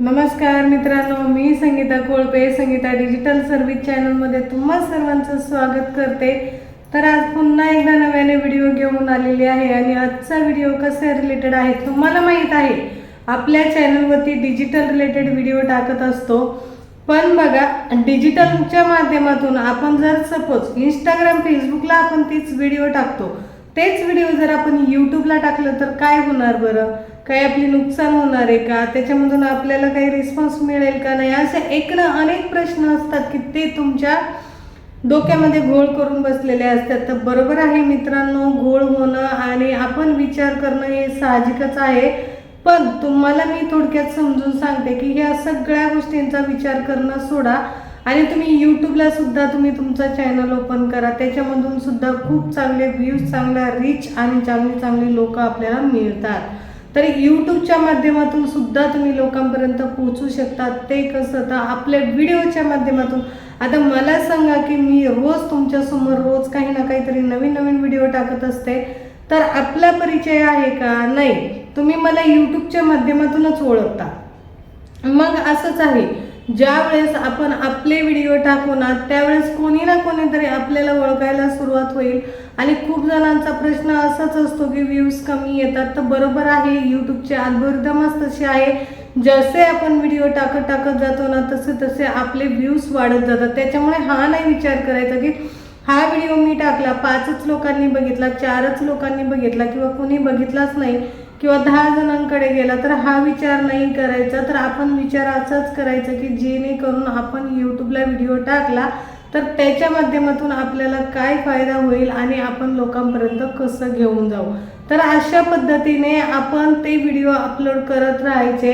नमस्कार मित्रांनो मी संगीता कोळपे संगीता डिजिटल सर्व्हिस चॅनलमध्ये तुम्हा सर्वांचं स्वागत करते. तर आज पुन्हा एकदा नव्याने व्हिडिओ घेऊन आलेली आहे आणि आजचा व्हिडिओ कसे रिलेटेड आहे तुम्हाला माहीत आहे. आपल्या चॅनलवरती डिजिटल रिलेटेड व्हिडिओ टाकत असतो. पण बघा डिजिटलच्या माध्यमातून आपण जर सपोज इंस्टाग्राम फेसबुकला आपण तीच व्हिडिओ टाकतो. तेच व्हिडिओ जर आपण यूट्यूबला टाकलं तर काय होणार बरं? काही आपली नुकसान होणार आहे का? त्याच्यामधून आपल्याला काही रिस्पॉन्स मिळेल का नाही? असे एक ना अनेक प्रश्न असतात की ते तुमच्या डोक्यामध्ये घोळ करून बसलेले असतात. तर बरोबर आहे मित्रांनो घोळ होणं आणि आपण विचार करणं हे साहजिकच आहे. पण तुम्हाला मी थोडक्यात समजून सांगते की ह्या सगळ्या गोष्टींचा विचार करणं सोडा. आणि तुम्ही यूट्यूबला सुद्धा तुम्ही तुमचा चॅनल ओपन करा. त्याच्यामधून सुद्धा खूप चांगले व्ह्यूज चांगला रीच आणि चांगली चांगली लोक आपल्याला मिळतात. तर यूट्यूबच्या माध्यमातून सुद्धा तुम्ही लोकांपर्यंत पोहोचू शकता ते कसं तर आपल्या व्हिडिओच्या माध्यमातून. आता मला सांगा की मी रोज तुमच्यासमोर रोज काही ना काहीतरी नवीन नवीन व्हिडिओ टाकत असते. तर आपला परिचय आहे का? नाही. तुम्ही मला यूट्यूबच्या माध्यमातूनच ओळखता. मग असंच आहे. ज्या वेळेस आपण आपले व्हिडिओ टाकू ना त्यावेळेस कोणी ना कोणीतरी आपल्याला ओळखायला सुरुवात होईल. आणि खूप जणांचा प्रश्न असाच असतो की व्ह्यूज कमी येतात तर बरोबर आहे यूट्यूबचे अल्गोरिदमच तसे आहे. जसे आपण व्हिडिओ टाकत टाकत जातो ना तसे तसे आपले व्ह्यूज वाढत जातात. त्याच्यामुळे हा नाही विचार करायचा की हा व्हिडिओ मी टाकला पाचच लोकांनी बघितला चारच लोकांनी बघितला किंवा कोणी बघितलाच नाही. किंवा दहा जणांकडे गेला तर हा विचार नाही करायचा तर आपण विचार असाच करायचा की जेणेकरून आपण यूट्यूबला व्हिडिओ टाकला तर त्याच्या माध्यमातून आपल्याला काय फायदा होईल आणि आपण लोकांपर्यंत कसं घेऊन जाऊ. तर अशा पद्धतीने आपण ते व्हिडिओ अपलोड करत राहायचे.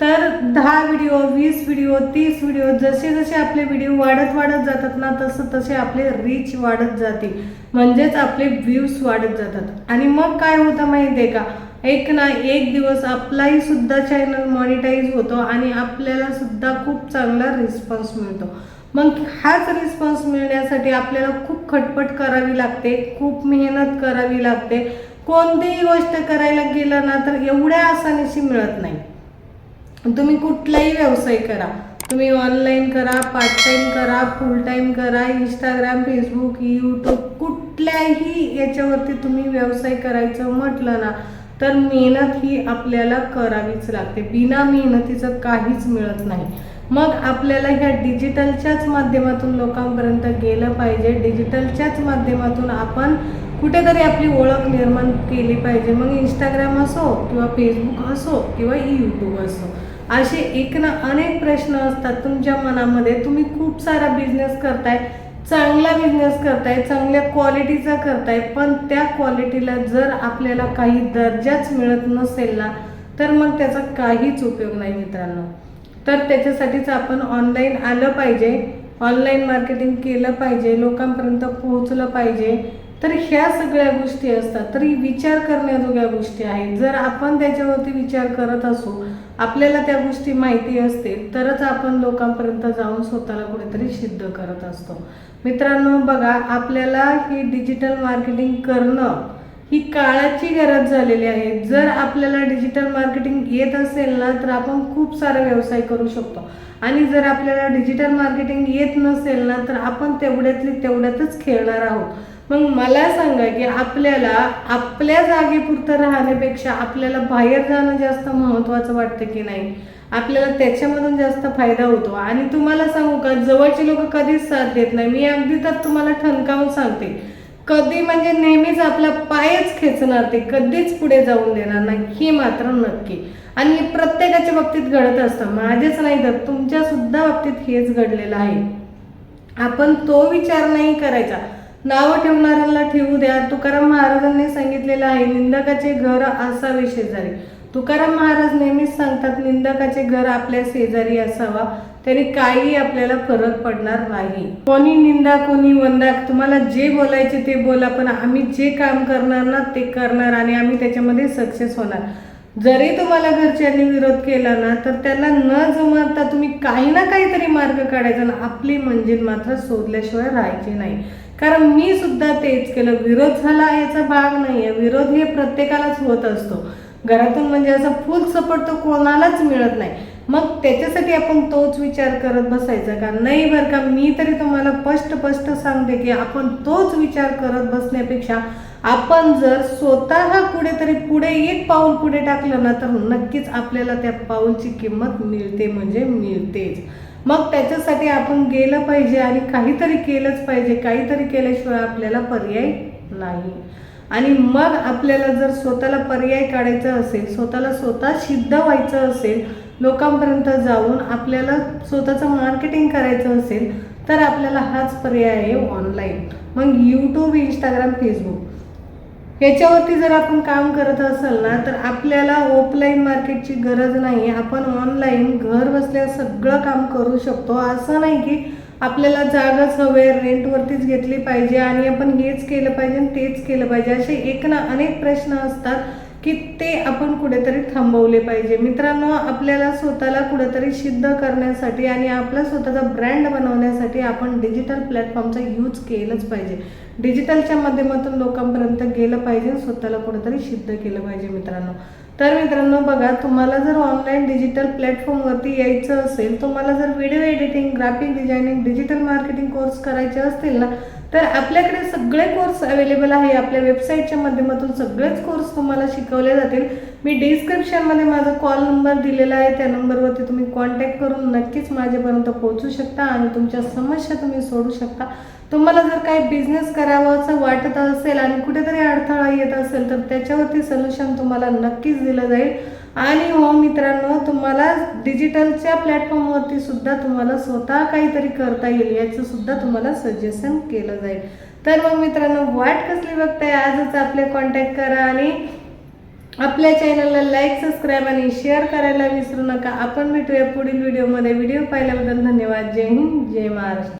तर दहा व्हिडिओ वीस व्हिडिओ तीस व्हिडिओ जसे जसे आपले व्हिडिओ वाढत वाढत जातात ना तसं तसे आपले रीच वाढत जाते. म्हणजेच आपले व्ह्यूज वाढत जातात. आणि मग काय होतं माहिती आहे का? एक ना एक दिवस आपलाही सुद्धा चॅनल मॉनिटाईज होतो आणि आपल्याला सुद्धा खूप चांगला रिस्पॉन्स मिळतो. मग हाच रिस्पॉन्स मिळण्यासाठी आपल्याला खूप खटपट करावी लागते खूप मेहनत करावी लागते. कोणतीही गोष्ट करायला गेलं ना तर एवढ्या आसानीशी मिळत नाही. तुम्ही कुठलाही व्यवसाय करा. तुम्ही ऑनलाईन करा पार्ट टाईम करा फुल टाईम करा इंस्टाग्राम फेसबुक यूट्यूब कुठल्याही याच्यावरती तुम्ही व्यवसाय करायचं म्हटलं ना तर मेहनत ही आपल्याला करावीच लागते. बिना मेहनतीचं काहीच मिळत नाही. मग आपल्याला ह्या डिजिटलच्याच माध्यमातून लोकांपर्यंत गेलं पाहिजे. डिजिटलच्याच माध्यमातून आपण कुठेतरी आपली ओळख निर्माण केली पाहिजे. मग इंस्टाग्राम असो किंवा फेसबुक असो किंवा यूट्यूब असो असे एक ना अनेक प्रश्न असतात तुमच्या मनामध्ये. तुम्ही खूप सारा बिझनेस करताय. चांगला बिझनेस करताय चांगल्या क्वालिटीचा करताय पण त्या क्वालिटीला जर आपल्याला काही दर्जाच मिळत नसेल ना तर मग त्याचा काहीच उपयोग नाही मित्रांनो. तर त्याच्यासाठीच आपण ऑनलाईन आलं पाहिजे ऑनलाईन मार्केटिंग केलं पाहिजे लोकांपर्यंत पोहोचलं पाहिजे. तर ह्या सगळ्या गोष्टी असतात. तरी विचार करण्याजोग्या गोष्टी आहेत. जर आपण त्याच्यावरती विचार करत असू आपल्याला त्या गोष्टी माहिती असतील तरच आपण लोकांपर्यंत जाऊन स्वतःला कुठेतरी सिद्ध करत असतो. मित्रांनो बघा आपल्याला ही डिजिटल मार्केटिंग करणं ही काळाची गरज झालेली आहे. जर आपल्याला डिजिटल मार्केटिंग येत असेल ना तर आपण खूप सारा व्यवसाय करू शकतो. आणि जर आपल्याला डिजिटल मार्केटिंग येत नसेल ना तर आपण तेवढ्यातली तेवढ्यातच खेळणार आहोत. मग मला सांगा की आपल्याला आपल्या जागेपुरतं राहण्यापेक्षा आपल्याला बाहेर जाणं जास्त महत्त्वाचं वाटतं की नाही? आपल्याला त्याच्यामधून जास्त फायदा होतो. आणि तुम्हाला सांगू का जवळची लोक कधीच साथ देत नाही. मी अगदी तर तुम्हाला ठणकावून सांगते. कधी म्हणजे नेहमीच आपला पायच खेचणार ते कधीच पुढे जाऊन देणार नाही. हे मात्र नक्की. आणि प्रत्येकाच्या बाबतीत घडत असतं. माझेच नाही तर तुमच्या सुद्धा बाबतीत हेच घडलेलं आहे. आपण तो विचार नाही करायचा. नावं ठेवणाऱ्यांना ठेवू द्या. तुकाराम महाराजांनी सांगितलेलं आहे निंदकाचे घर असावे शेजारी. तुकाराम महाराज नेहमीच सांगतात निंदकाचे घर आपल्या शेजारी असावा. त्याने काही आपल्याला फरक पडणार नाही. कोणी निंदा कोणी वंदा तुम्हाला जे बोलायचे ते बोला पण आम्ही जे काम करणार ना ते करणार आणि आम्ही त्याच्यामध्ये सक्सेस होणार. जरी तुम्हाला घरच्यांनी विरोध केला ना तर त्यांना न जमता तुम्ही काही ना काहीतरी मार्ग काढायचा ना आपली मंजिल मात्र शोधल्याशिवाय राहायची नाही. कारण मी सुद्धा तेच केलं. विरोध झाला याचा भाग नाही आहे विरोध हे प्रत्येकालाच होत असतो. घरातून म्हणजे असं फुल सपोर्ट तो कोणालाच मिळत नाही. मग त्याच्यासाठी आपण तोच विचार करत बसायचा का? नाही बरं का मी तरी तुम्हाला स्पष्ट स्पष्ट सांगते की आपण तोच विचार करत बसण्यापेक्षा आपण जर स्वतः कुठेतरी पुढे एक पाऊल पुढे टाकलं ना तर नक्कीच आपल्याला त्या पाऊलची किंमत मिळते म्हणजे मिळतेच. मग त्याच्यासाठी आपण गेलं पाहिजे आणि काहीतरी केलंच पाहिजे. काहीतरी केल्याशिवाय आपल्याला पर्याय नाही. आणि मग आपल्याला जर स्वतःला पर्याय काढायचा असेल स्वतःला स्वतः सिद्ध व्हायचं असेल लोकांपर्यंत जाऊन आपल्याला स्वतःचं मार्केटिंग करायचं असेल तर आपल्याला हाच पर्याय आहे ऑनलाईन मग यूट्यूब इंस्टाग्राम फेसबुक याच्यावरती जर आपण काम करत असाल ना तर आपल्याला ऑफलाईन मार्केटची गरज नाही. आपण ऑनलाईन घर बसल्या सगळं काम करू शकतो. असं नाही की आपल्याला जागाच हवे रेंटवरतीच घेतली पाहिजे आणि आपण हेच केलं पाहिजे आणि तेच केलं पाहिजे. असे एक ना अनेक प्रश्न असतात की ते आपण कुठेतरी थांबवले पाहिजे. मित्रांनो आपल्याला स्वतःला कुठेतरी सिद्ध करण्यासाठी आणि आपला स्वतःचा ब्रँड बनवण्यासाठी आपण डिजिटल प्लॅटफॉर्मचा यूज केलंच पाहिजे. डिजिटलच्या माध्यमातून लोकांपर्यंत गेलं पाहिजे स्वतःला कुठेतरी सिद्ध केलं पाहिजे मित्रांनो. तर मित्रांनो बघा तुम्हाला जर ऑनलाईन डिजिटल प्लॅटफॉर्मवरती यायचं असेल तुम्हाला जर video editing graphic designing digital marketing course करायचे असतील ना तर आपल्याकडे सगळे कोर्स अवेलेबल आहे. आपल्या वेबसाईटच्या माध्यमातून सगळेच कोर्स तुम्हाला शिकवले जातील. मी डिस्क्रिप्शनमध्ये माझा कॉल नंबर दिलेला आहे. त्या नंबरवरती तुम्ही कॉन्टॅक्ट करून नक्कीच माझ्यापर्यंत पोहोचू शकता आणि तुमच्या समस्या तुम्ही सोडू शकता. तुम्हाला जर काही बिझनेस करावा असं वाटत असेल आणि कुठेतरी अडथळा येत असेल तर त्याच्यावरती सोल्युशन तुम्हाला नक्कीच दिलं जाईल. आणि हो मित्रांनो तुम्हाला डिजिटलच्या प्लॅटफॉर्मवरती सुद्धा तुम्हाला स्वतः काहीतरी करता येईल याचं सुद्धा तुम्हाला सजेशन केलं जाईल. तर मग मित्रांनो वाट कसली बघताय? आजच आपले कॉन्टॅक्ट करा आणि आपल्या चॅनलला लाईक सबस्क्राईब आणि शेअर करायला विसरू नका. आपण भेटूया पुढील व्हिडिओमध्ये व्हिडिओ पाहिल्याबद्दल धन्यवाद. जय हिंद जय महाराष्ट्र.